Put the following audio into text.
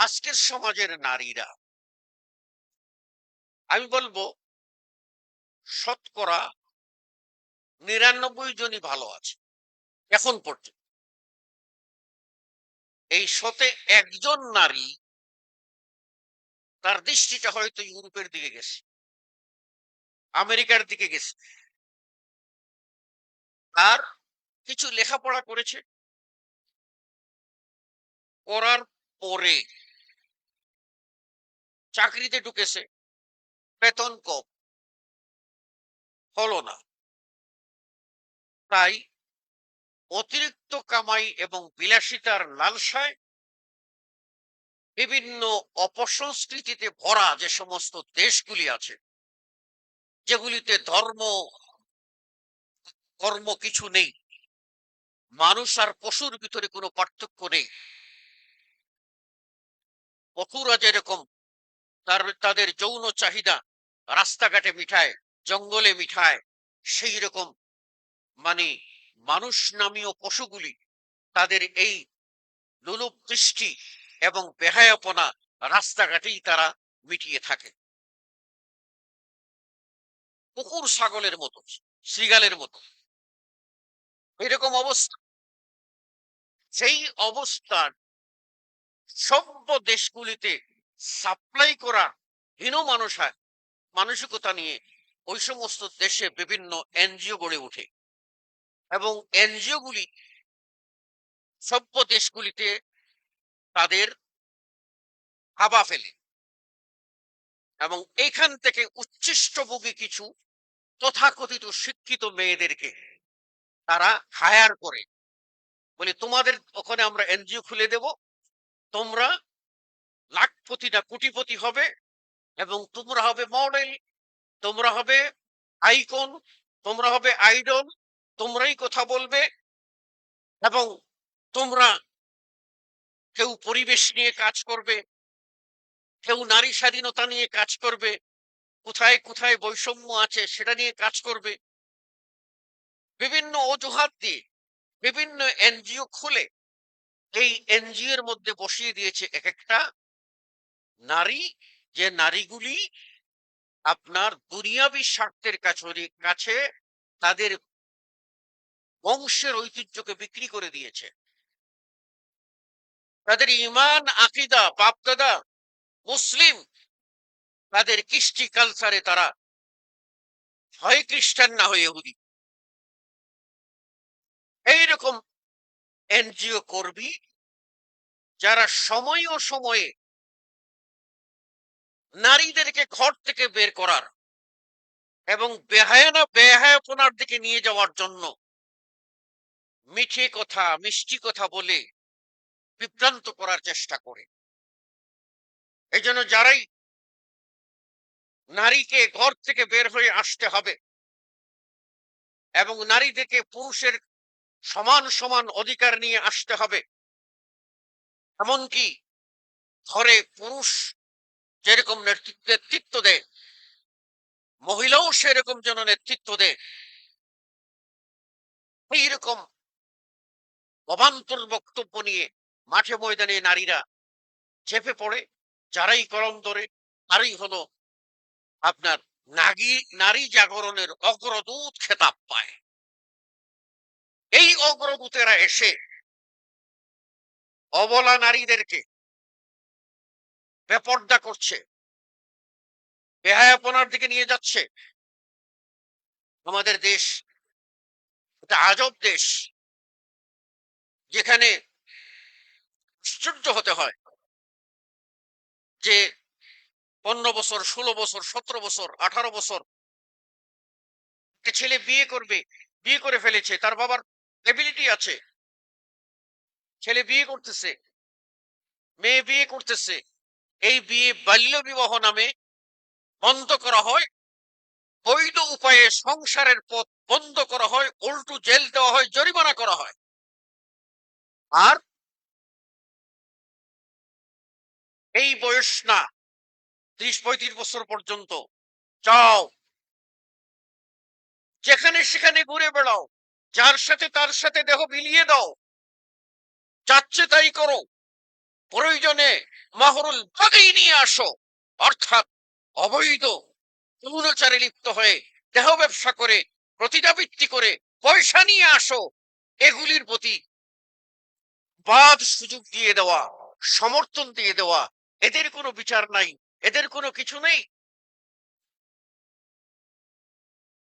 আজকের সমাজের নারীরা। আমি বলব, শতকরা নিরানব্বই জনই ভালো আছে, এখন পর্যন্ত। এই শতে একজন নারী তার দৃষ্টিটা হয়তো ইউরোপের দিকে গেছে, আমেরিকার দিকে গেছে। আর কিছু লেখাপড়া করেছে, করার পরে চাকরিতে ঢুকেছে, বেতন কম। হলো না। তাই অতিরিক্ত কামাই এবং বিলাসিতার লালসায় বিভিন্ন অপসংস্কৃতিতে ভরা যে সমস্ত দেশগুলি আছে, যেগুলিতে ধর্ম, কর্ম কিছু নেই, মানুষ আর পশুর ভিতরে কোনো পার্থক্য নেই। পশুরা যেরকম তার, তাদের যৌন চাহিদা রাস্তাঘাটে মিঠায়, জঙ্গলে মিঠায়, সেই রকম মানে মানুষ নামীয় পশুগুলি তাদের এই লোলুপ দৃষ্টি এবং বেহায়াপনা রাস্তাঘাটেই তারা মিটিয়ে থাকে। কুকুর ছাগলের মতো শ্রীগালের মতো। এরকম অবস্থা। সেই অবস্থার সভ্য দেশগুলিতে সাপ্লাই করার হীন মানুষা, মানসিকতা নিয়ে ওই সমস্ত দেশে বিভিন্ন এনজিও গড়ে ওঠে। এবং এনজিও গুলি সভ্য দেশগুলিতে তাদের হাবা ফেলে। এবং এখান থেকে উচ্ছিষ্টভোগী কিছু তথাকথিত শিক্ষিত মেয়েদেরকে তারা হায়ার করে। বলে, তোমাদের ওখানে আমরা এনজিও খুলে দেব, তোমরা লাখপতি না কোটিপতি হবে এবং তোমরা হবে মডেল, তোমরা হবে আইকন, তোমরা হবে আইডল, তোমরাই কথা বলবে এবং তোমরা কেউ পরিবেশ নিয়ে কাজ করবে, কেউ নারী স্বাধীনতা নিয়ে কাজ করবে, কোথায় কোথায় বৈষম্য আছে সেটা নিয়ে কাজ করবে। বিভিন্ন অজুহাত দিয়ে বিভিন্ন এনজিও খুলে, এই এনজিও এর মধ্যে বসিয়ে দিয়েছে এক একটা নারী, যে নারীগুলি আপনার দুনিয়াবী স্বার্থের কাছে তাদের বংশের ঐতিহ্যকে বিক্রি করে দিয়েছে। তাদের ইমান, আকিদা, বাপদাদা, মুসলিম, তাদের কৃষ্টি কালচারে তারা হয় খ্রিস্টান না হয় ইহুদি। এইরকম এনজিও কর্মী যারা সময় ও সময়ে নারীদেরকে ঘর থেকে বের করার এবং বেহায়ানা বেহায়াপনার দিকে নিয়ে যাওয়ার জন্য মিঠে কথা, মিষ্টি কথা বলে বিভ্রান্ত করার চেষ্টা করে। এই জন্য যারাই নারীকে ঘর থেকে বের হয়ে আসতে হবে এবং নারীদেরকে পুরুষের সমান সমান অধিকার নিয়ে আসতে হবে, এমনকি ঘরে পুরুষ যেরকম নেতৃত্ব দেয় মহিলাও সেরকম যেন নেতৃত্ব দেয় এইরকম অবান্তর বক্তব্য নিয়ে মাঠে ময়দানে নারীরা চেপে পড়ে, যারাই কলম ধরে, তারাই হলো আপনার নাগী নারী জাগরণের অগ্রদূত খেতাব পায়। এই অগ্রদূতেরা এসে অবলা নারীদেরকে বেপর্দা করছে। বেহায়াপনার দিকে নিয়ে যাচ্ছে। আমাদের দেশ এটা আজব দেশ, যেখানে আশ্চর্য হতে হয় যে পনেরো বছর, ষোলো বছর, সতেরো বছর, আঠারো বছর একটা ছেলে বিয়ে করবে, বিয়ে করে ফেলেছে, তার বাবার এবিলিটি আছে। ছেলে বিয়ে করতেছে, মেয়ে বিয়ে করতেছে এই বিয়ে বাল্য বিবাহ নামে বন্ধ করা হয়। বৈধ উপায়ে সংসারের পথ বন্ধ করা হয়, উল্টু জেল দেওয়া হয়, জরিমানা করা হয়। আর এই বয়স না, ত্রিশ পঁয়ত্রিশ বছর পর্যন্ত। যাও। যেখানে সেখানে ঘুরে বেড়াও। যার সাথে তার সাথে দেহ বিলিয়ে দাও। যাচ্ছে তাই করো। প্রয়োজনে মাহরুল বাগেই নিয়ে আসো। অর্থাৎ অবৈধ যৌনাচারে লিপ্ত হয়ে দেহ ব্যবসা করে প্রতিদাবৃত্তি করে পয়সা নিয়ে আসো। এগুলির প্রতি বাদ সুযোগ দিয়ে দেওয়া, সমর্থন দিয়ে দেওয়া, এদের কোনো বিচার নাই, এদের কোনো কিছু নেই।